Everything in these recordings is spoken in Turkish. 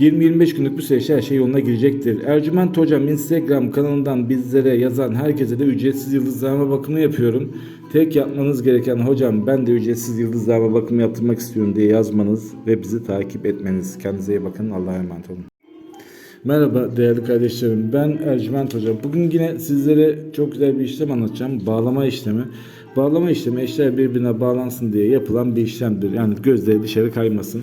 20-25 günlük bir süreçte her şey yoluna girecektir. Ercüment Hocam Instagram kanalından bizlere yazan herkese de ücretsiz yıldızlama bakımı yapıyorum. Tek yapmanız gereken hocam ben de ücretsiz yıldızlama bakımı yaptırmak istiyorum diye yazmanız ve bizi takip etmeniz. Kendinize iyi bakın. Allah'a emanet olun. Merhaba değerli kardeşlerim. Ben Ercüment Hoca. Bugün yine sizlere çok güzel bir işlem anlatacağım. Bağlama işlemi. Bağlama işlemi eşler birbirine bağlansın diye yapılan bir işlemdir. Yani gözleri dışarı kaymasın.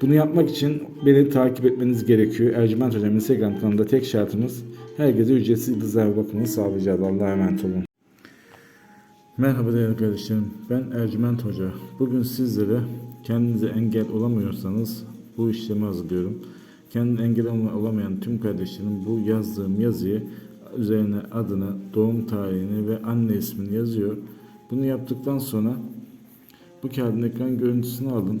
Bunu yapmak için beni takip etmeniz gerekiyor. Ercüment Hocam Instagram kanalında tek şartımız herkese ücretsiz yıldızlama bakımını sağlayacağız. Allah'a emanet olun. Merhaba değerli kardeşlerim. Ben Ercüment Hoca. Bugün sizlere kendinize engel olamıyorsanız bu işlemi hazırlıyorum. Kendine engel olamayan tüm kardeşlerim bu yazdığım yazıyı üzerine adını, doğum tarihini ve anne ismini yazıyor. Bunu yaptıktan sonra bu kağıdın ekran görüntüsünü alın.